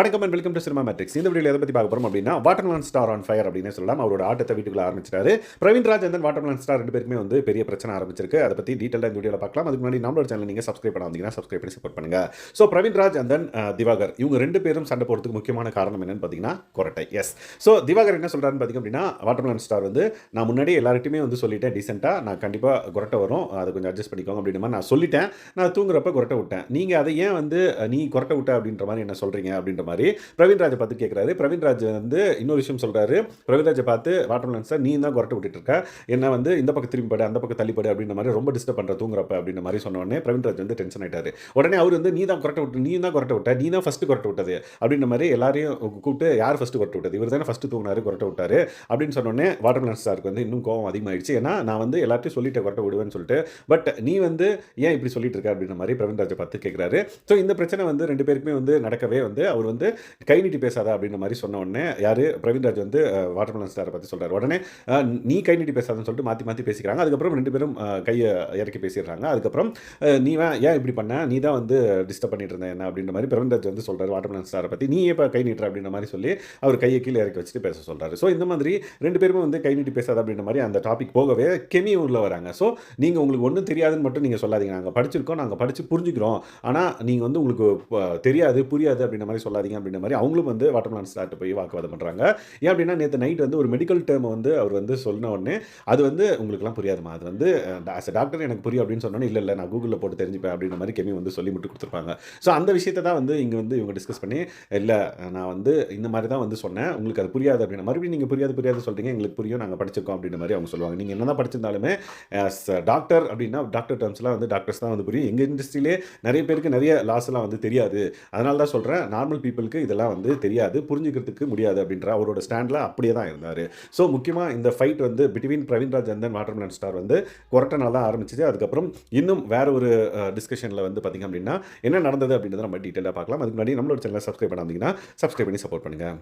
வணக்கம் and welcome to cinema matrix இந்த video எதை பற்றி பார்க்க போகிறோம் அப்படின்னா வாட்டர்மேன் ஸ்டார் ஆன் ஃபயர் அப்படின்னு சொல்லலாம். அவரோட ஆட்டத்தை வீட்டுக்குள்ள ஆரம்பிச்சிட்டாரு. Praveen Raj and watermelon star ரெண்டு பேருக்குமே வந்து பெரிய பிரச்சனை ஆரம்பிச்சிருக்கு. அதை பற்றி டீட்டெயிலாக இந்த வீடியோவில் பார்க்கலாம். அதுக்கு முன்னாடி நம்மளோட சேனல் நீங்கள் சப்ஸ்கிரைப் பண்ண வந்தீங்கன்னா சப்ஸ்கிரைப் பண்ணி சப்போர்ட் பண்ணுங்க. So Praveen Raj and then Divakar இவங்க ரெண்டு பேரும் சண்டை போகிறதுக்கு முக்கியமான காரணம் என்னன்னு பார்த்தீங்கன்னா கொரட்டை. எஸ் ஸோ திவாகர் என்ன சொல்கிறாருன்னு பார்த்தீங்க அப்படின்னா வாட்டர்மேன் ஸ்டார் வந்து நான் முன்னாடி எல்லார்கிட்டையுமே வந்து சொல்லிட்டேன் டீசெண்டாக நான் கண்டிப்பாக கொரட்டை வரும். அதை கொஞ்சம் அட்ஜஸ்ட் பண்ணிக்கோங்க அப்படின்ற மாதிரி நான் சொல்லிட்டேன். நான் தூங்குறப்ப கொரட்டை விட்டேன். நீங்கள் அதை ஏன் வந்து நீ கொரட்டை விட்ட அப்படின்ற மாதிரி என்ன சொல்கிறீங்க அப்படின்ற மாதிரி. பிரவீன்ராஜை பார்த்து கேட்குறாரு பிரவீன்ராஜ் வந்து இன்னொரு விஷயம் சொல்கிறாரு பிரவீன்ராஜை பார்த்து வாட்டர்மேன் சார் நீ தான் கொரட்டை விட்டுட்டு இருக்க. என்ன வந்து இந்த பக்கம் திரும்பி படு அந்த பக்கம் தள்ளிப்படு அப்படின்ற மாதிரி ரொம்ப டிஸ்டர்ப் பண்ணுற தூங்குறப்ப அப்படின்ற மாதிரி சொன்னோடனே பிரவீன்ராஜ் வந்து டென்ஷன் ஆகிட்டாரு உடனே அவர் வந்து நீ தான் கொரட்டை விட்டு நீ தான் கொரட்டை விட்ட நீ தான் ஃபஸ்ட்டு கொரட்டை விட்டது அப்படின்ற மாதிரி எல்லாரையும் கூப்பிட்டு யார் ஃபஸ்ட்டு கொரட்டை விட்டது? இவர் தானே ஃபஸ்ட்டு தூங்கினாரு கொரட்டை விட்டாரு அப்படின்னு சொன்னோடனே வாட்டர் வாட்டர்மேன் ஸ்டாருக்கு வந்து இன்னும் கோவம் அதிகமாகிடுச்சு ஏன்னா நான் வந்து எல்லாத்தையும் சொல்லிட்டு கொரட்டை விடுவேன்னு சொல்லிட்டு. பட் நீ வந்து ஏன் இப்படி சொல்லிட்டு இருக்க அப்படின்ற மாதிரி பிரவீன்ராஜை பார்த்து கேட்குறாரு ஸோ இந்த பிரச்சனை வந்து ரெண்டு பேருக்குமே வந்து நடக்கவே வந்து அவர் வந்து வந்து கை நீட்டி பேசாத அப்படின்ற மாதிரி சொன்ன உடனே யார்? பிரவீன்ராஜ் வந்து வாட்டர்மலன் ஸ்டாரை பற்றி சொல்கிறார் உடனே நீ கை நீட்டி பேசாதன்னு சொல்லிட்டு மாற்றி மாற்றி பேசிக்கிறாங்க. அதுக்கப்புறம் ரெண்டு பேரும் கையை இறக்கி பேசிடுறாங்க. அதுக்கப்புறம் நீ ஏன் இப்படி பண்ண? நீ தான் வந்து டிஸ்டர்ப் பண்ணிட்டு இருந்த என்ன அப்படின்ற மாதிரி பிரவீன்ராஜ் வந்து சொல்கிறார் வாட்டர்மலன் ஸ்டாரை பற்றி நீ இப்போ கை நீட்டுற அப்படின்ற மாதிரி சொல்லி அவர் கையை கீழே இறக்கி வச்சுட்டு பேச சொல்கிறாரு ஸோ இந்த மாதிரி ரெண்டு பேருமே வந்து கை நீட்டி பேசாத அப்படின்ற மாதிரி அந்த டாபிக் போகவே கெமி உள்ள வராங்க. ஸோ நீங்கள் உங்களுக்கு ஒன்றும் தெரியாதுன்னு மட்டும் நீங்கள் சொல்லாதீங்க. நாங்கள் படிச்சிருக்கோம் நாங்கள் படித்து புரிஞ்சுக்கிறோம். ஆனால் நீங்கள் வந்து உங்களுக்கு தெரியாது புரியாது அப்படின்ற மாதிரி சொல்லாதீங்க. அப்படின்ற மாதிரி அவங்களும் வந்து வாட்டர்மேன் ஸ்டார்ட் போய் வாக்குவாதம் பண்ணுறாங்க ஏன் அப்படின்னா நேற்று நைட் வந்து ஒரு மெடிக்கல் டேர்ம் வந்து அவர் வந்து சொன்ன உடனே அது வந்து உங்களுக்குலாம் புரியாதுமா அது வந்து ஆஸ் டாக்டர் எனக்கு புரியும் அப்படின்னு சொன்னோன்னே இல்லை இல்லை நான் கூகுளில் போட்டு தெரிஞ்சுப்பேன் அப்படின்ற மாதிரி கெமி வந்து சொல்லி முட்டு கொடுத்துருப்பாங்க. ஸோ அந்த விஷயத்தை தான் வந்து இங்கே வந்து இவங்க டிஸ்கஸ் பண்ணி இல்லை நான் வந்து இந்த மாதிரி தான் வந்து சொன்னேன். உங்களுக்கு அது புரியாது அப்படின்னு மறுபடியும் நீங்கள் புரியாது புரியாது சொல்கிறீங்க எங்களுக்கு புரியும். நாங்கள் படிச்சிருக்கோம் அப்படின்ற மாதிரி அவங்க சொல்லுவாங்க. நீங்கள் என்ன தான் படிச்சிருந்தாலுமே ஆஸ் டாக்டர் அப்படின்னா டாக்டர் டேர்ம்ஸ்லாம் வந்து டாக்டர்ஸ் தான் வந்து புரியும். எங்கள் இண்டஸ்ட்ரியிலே நிறைய பேருக்கு நிறைய லாஸ் எல்லாம் வந்து தெரியாது. அதனால தான் சொல்கிறேன் நார்மல் பீப்புளுக்கு இதெல்லாம் வந்து தெரியாது புரிஞ்சுக்கிறதுக்கு முடியாது அப்படின்ற அவரோட ஸ்டாண்டில் அப்படியே தான் இருந்தார். ஸோ முக்கியமாக இந்த ஃபைட் வந்து between Praveenraj and then watermelon star வந்து கொரட்டனால் தான் ஆரம்பிச்சிச்சு அதுக்கப்புறம் இன்னும் வேற ஒரு டிஸ்கஷனில் வந்து பார்த்திங்க அப்படின்னா என்ன நடந்தது அப்படின்றத நம்ம டீட்டெயிலாக பார்க்கலாம். அதுக்கு முன்னாடி நம்மளோட சேனலை சப்ஸ்கிரைப் பண்ணாமீங்கன்னா சப்ஸ்கிரைப் பண்ணி சப்போர்ட் பண்ணுங்கள்